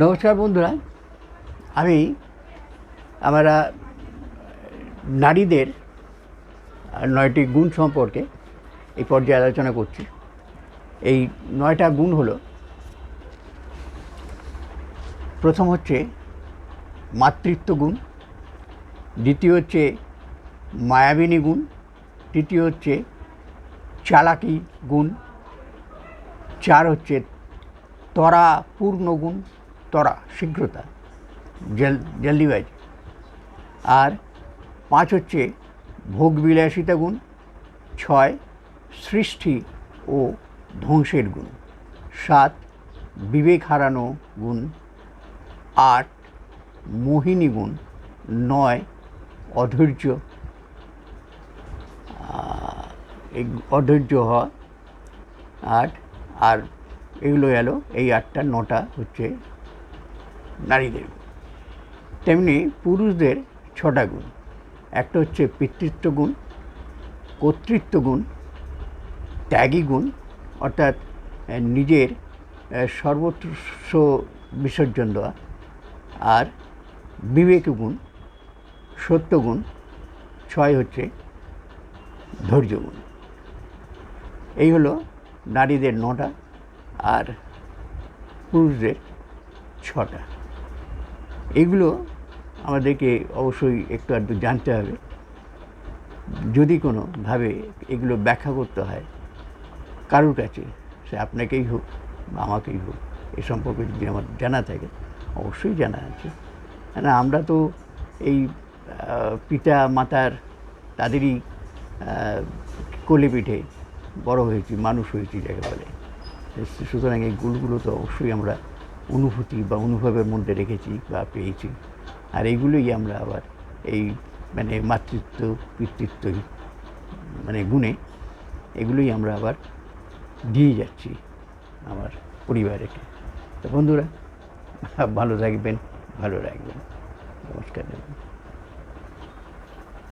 নমস্কার বন্ধুরা। আমি আমরা নারীদের নয়টি গুণ সম্পর্কে এই পর্যায়ে আলোচনা করছি। এই নয়টা গুণ হলো, প্রথম হচ্ছে মাতৃত্ব গুণ, দ্বিতীয় হচ্ছে মায়াবিনী গুণ, তৃতীয় হচ্ছে চালাকি গুণ, চার হচ্ছে ত্বরা পূর্ণ গুণ ত্বরা, শীঘ্রতা, জল জলদিবাজ আর পাঁচ হচ্ছে ভোগ বিলাসিতা গুণ, ছয় সৃষ্টি ও ধ্বংসের গুণ, সাত বিবেক হারানো গুণ, আট মোহিনী গুণ, নয় অধৈর্য এই অধৈর্য হওয়া, আট, আর এগুলো এলো এই আটটা, নটা হচ্ছে নারীদের। তেমনি পুরুষদের ছটা গুণ। একটা হচ্ছে পিতৃত্ব গুণ, কর্তৃত্ব গুণ, ত্যাগী গুণ, অর্থাৎ নিজের সর্বস্ব বিসর্জন দেওয়া। আর বিবেক গুণ, সত্য গুণ, ছয় হচ্ছে ধৈর্য গুণ। এই হলো নারীদের নটা আর পুরুষদের ছটা। এগুলো আমাদেরকে অবশ্যই একটু আধটু জানতে হবে। যদি কোনোভাবে এগুলো ব্যাখ্যা করতে হয়, কারোর কাছে, সে আপনাকেই হোক বা আমাকেই হোক, এ সম্পর্কে যদি আমার জানা থাকে, অবশ্যই জানা আছে। না, আমরা তো এই পিতা, মাতার, তাদেরই কোলে পিঠে বড় হয়েছি, মানুষ হয়েছি যাকে বলে। সুতরাং এই গুণগুলো তো অবশ্যই আমরা অনুভূতি বা অনুভবের মধ্যে রেখেছি, বা পেয়েছি। আর এইগুলোই আমরা আবার এই মানে মাতৃত্ব, পিতৃত্ব মানে গুণে এগুলোই আমরা আবার দিয়ে যাচ্ছি আমার পরিবারকে। তো বন্ধুরা, ভালো থাকবেন, ভালো রাখবেন। নমস্কার।